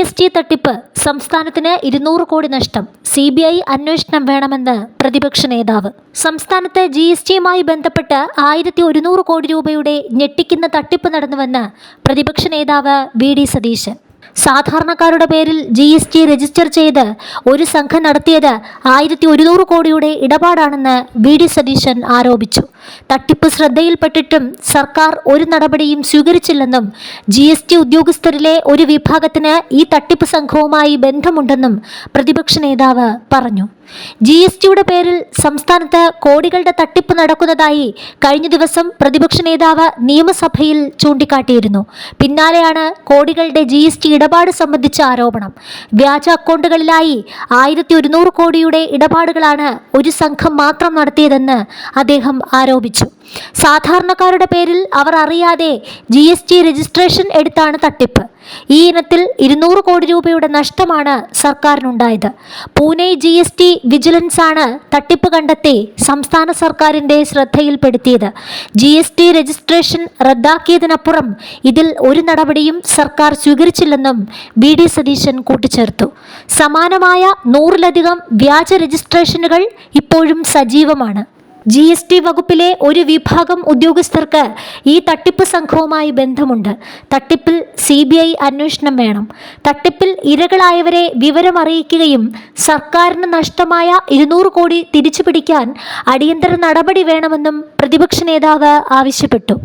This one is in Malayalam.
എസ് ടി തട്ടിപ്പ് സംസ്ഥാനത്തിന് ഇരുന്നൂറ് കോടി നഷ്ടം സി ബി ഐ അന്വേഷണം വേണമെന്ന് പ്രതിപക്ഷ നേതാവ്. സംസ്ഥാനത്ത് ജി എസ് ടിയുമായി ബന്ധപ്പെട്ട് ആയിരത്തി ഒരുന്നൂറ് കോടി രൂപയുടെ ഞെട്ടിക്കുന്ന തട്ടിപ്പ് നടന്നുവെന്ന് പ്രതിപക്ഷ നേതാവ് വി ഡി സതീശൻ. സാധാരണക്കാരുടെ പേരിൽ ജി എസ് ടി രജിസ്റ്റർ ചെയ്ത് ഒരു സംഘം നടത്തിയത് ആയിരത്തി ഒരുന്നൂറ് കോടിയുടെ ഇടപാടാണെന്ന് വി ഡി സതീശൻ ആരോപിച്ചു. തട്ടിപ്പ് ശ്രദ്ധയിൽപ്പെട്ടിട്ടും സർക്കാർ ഒരു നടപടിയും സ്വീകരിച്ചില്ലെന്നും ജി എസ് ടി ഉദ്യോഗസ്ഥരിലെ ഒരു വിഭാഗത്തിന് ഈ തട്ടിപ്പ് സംഘവുമായി ബന്ധമുണ്ടെന്നും പ്രതിപക്ഷ നേതാവ് പറഞ്ഞു. ജി എസ് ടിയുടെ പേരിൽ സംസ്ഥാനത്ത് കോടികളുടെ തട്ടിപ്പ് നടക്കുന്നതായി കഴിഞ്ഞ ദിവസം പ്രതിപക്ഷ നേതാവ് നിയമസഭയിൽ ചൂണ്ടിക്കാട്ടിയിരുന്നു. പിന്നാലെയാണ് കോടികളുടെ ജി എസ് ടി ഇടപാട് സംബന്ധിച്ച ആരോപണം. വ്യാജ അക്കൗണ്ടുകളിലായി ആയിരത്തി ഒരുന്നൂറ് കോടിയുടെ ഇടപാടുകളാണ് ഒരു സംഘം മാത്രം നടത്തിയതെന്ന് അദ്ദേഹം ആരോപിച്ചു. സാധാരണക്കാരുടെ പേരിൽ അവർ അറിയാതെ ജി എസ് ടി രജിസ്ട്രേഷൻ എടുത്താണ് തട്ടിപ്പ്. ഈ ഇനത്തിൽ ഇരുന്നൂറ് കോടി രൂപയുടെ നഷ്ടമാണ് സർക്കാരിനുണ്ടായത്. Pune G S T vigilance ആണ് തട്ടിപ്പ് കണ്ടെത്തി സംസ്ഥാന സർക്കാരിന്റെ ശ്രദ്ധയിൽപ്പെടുത്തിയത്. ജി എസ് ടി രജിസ്ട്രേഷൻ റദ്ദാക്കിയതിനപ്പുറം ഇതിൽ ഒരു നടപടിയും സർക്കാർ സ്വീകരിച്ചില്ലെന്നും വി ഡി സതീശൻ കൂട്ടിച്ചേർത്തു. സമാനമായ നൂറിലധികം വ്യാജ രജിസ്ട്രേഷനുകൾ ഇപ്പോഴും സജീവമാണ്. ജി എസ് ടി വകുപ്പിലെ ഒരു വിഭാഗം ഉദ്യോഗസ്ഥർക്ക് ഈ തട്ടിപ്പ് സംഘവുമായി ബന്ധമുണ്ട്. തട്ടിപ്പിൽ സി ബി ഐ അന്വേഷണം വേണം. തട്ടിപ്പിൽ ഇരകളായവരെ വിവരം അറിയിക്കുകയും സർക്കാരിന് നഷ്ടമായ ഇരുന്നൂറ് കോടി തിരിച്ചു പിടിക്കാൻ അടിയന്തര നടപടി വേണമെന്നും പ്രതിപക്ഷ നേതാവ് ആവശ്യപ്പെട്ടു.